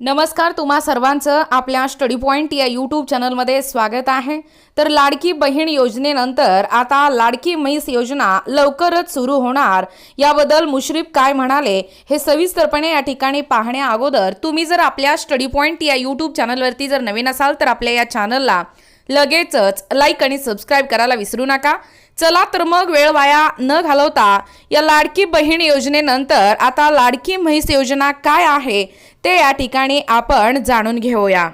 नमस्कार तुम्हा सर्वांचं आपल्या स्टडी पॉईंट या यूट्यूब चॅनलमध्ये स्वागत आहे. तर लाडकी बहीण योजनेनंतर आता लाडकी म्हैस योजना लवकरच सुरू होणार. याबद्दल मुश्रीफ काय म्हणाले हे सविस्तरपणे या ठिकाणी पाहण्या अगोदर तुम्ही जर आपल्या स्टडी पॉईंट या यूट्यूब चॅनलवरती जर नवीन असाल तर आपल्या या चॅनलला लगेचच लाईक आणि सबस्क्राईब करायला विसरू नका. चला तर मग वेळ वाया न घालवता या लाडकी बहीण योजनेनंतर आता लाडकी म्हैस योजना काय आहे ते या ठिकाणी आपण जाणून घेऊया.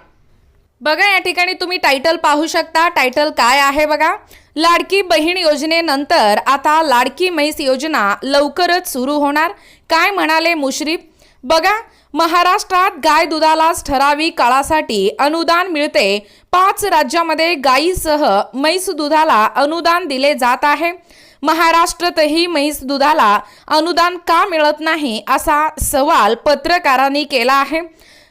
बघा या ठिकाणी तुम्ही टायटल पाहू शकता. टायटल काय आहे बघा? लाडकी बहीण योजनेनंतर आता लाडकी म्हैस योजना लवकरच सुरू होणार. काय म्हणाले मुश्रीफ? बघा महाराष्ट्रात गाय दुधालाच ठराविक काळासाठी अनुदान मिळते. पाच राज्यामध्ये गायीसह म्हैस दुधाला अनुदान दिले जात आहे. महाराष्ट्रातही म्हैस दुधाला अनुदान का मिळत नाही असा सवाल पत्रकारांनी केला आहे.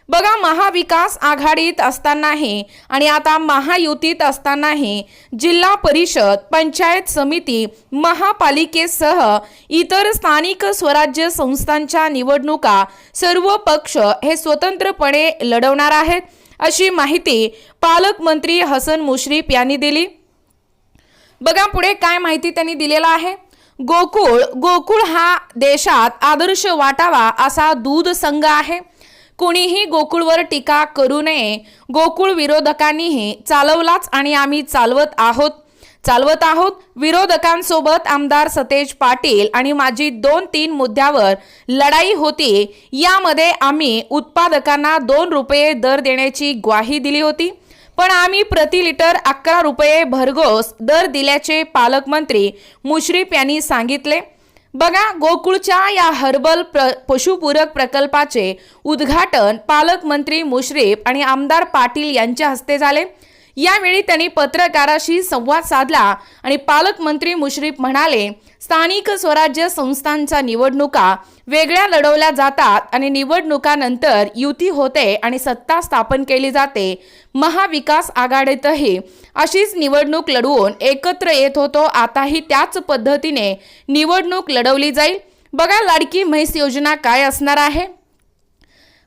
बघा महाविकास आघाडीत असतानाही आणि आता महायुतीत असतानाही जिल्हा परिषद पंचायत समिती महापालिकेसह इतर स्थानिक स्वराज्य संस्थांच्या निवडणुका सर्व पक्ष हे स्वतंत्रपणे लढवणार आहेत अशी माहिती पालकमंत्री हसन मुश्रीफ यांनी दिली. बघा पुढे काय माहिती त्यांनी दिलेला आहे? गोकुळ गोकुळ हा देशात आदर्श वाटावा असा दूध संघ आहे. कुणीही गोकुळवर टीका करू नये. गोकुळ विरोधकांनीही चालवलाच आणि आम्ही चालवत आहोत. चालवत आहोत. विरोधकांसोबत आमदार सतेज पाटील आणि माझी दोन तीन मुद्द्यावर लढाई होती. यामध्ये आम्ही उत्पादकांना दोन रुपये दर देण्याची ग्वाही दिली होती. पण आम्ही प्रति लिटर अकरा रुपये भरघोस दर दिल्याचे पालकमंत्री मुश्रीफ यांनी सांगितले. बघा गोकुळच्या या हर्बल प्र पशुपूरक प्रकल्पाचे उद्घाटन पालकमंत्री मुश्रीफ आणि आमदार पाटील यांच्या हस्ते झाले. यावेळी त्यांनी पत्रकाराशी संवाद साधला आणि पालकमंत्री मुश्रीफ म्हणाले स्थानिक स्वराज्य संस्थांच्या निवडणुका वेगळ्या लढवल्या जातात आणि निवडणुकानंतर युती होते आणि सत्ता स्थापन केली जाते. महाविकास आघाडीतही अशीच निवडणूक लढवून एकत्र येत होतो. आताही त्याच पद्धतीने निवडणूक लढवली जाईल. बघा लाडकी म्हैस योजना काय असणार आहे?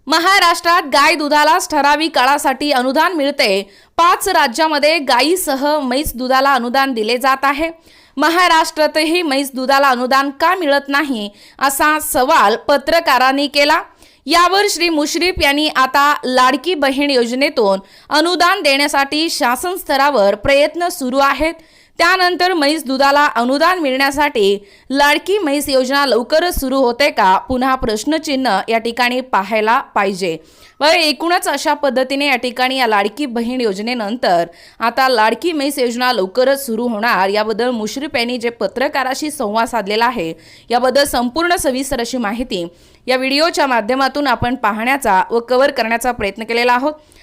महाराष्ट्रात गाय दुधालाच ठराविक काळासाठी अनुदान मिळते. पाच राज्यामध्ये गायीसह म्हैस दुधाला अनुदान दिले जात आहे. महाराष्ट्रातही म्हैस दुधाला अनुदान का मिळत नाही असा सवाल पत्रकारांनी केला. यावर श्री मुश्रीफ यांनी आता लाडकी बहीण योजनेतून अनुदान देण्यासाठी शासन स्तरावर प्रयत्न सुरू आहेत. त्यानंतर म्हैस दुधाला अनुदान मिळण्यासाठी लाडकी म्हैस योजना लवकरच सुरू होते का? पुन्हा प्रश्नचिन्ह या ठिकाणी पाहायला पाहिजे. व एकूणच अशा पद्धतीने या ठिकाणी या लाडकी बहीण योजनेनंतर आता लाडकी म्हैस योजना लवकरच सुरू होणार. याबद्दल मुश्रीफ यांनी जे पत्रकाराशी संवाद साधलेला आहे याबद्दल संपूर्ण सविस्तर अशी माहिती या व्हिडिओच्या माध्यमातून आपण पाहण्याचा व कव्हर करण्याचा प्रयत्न केलेला आहोत.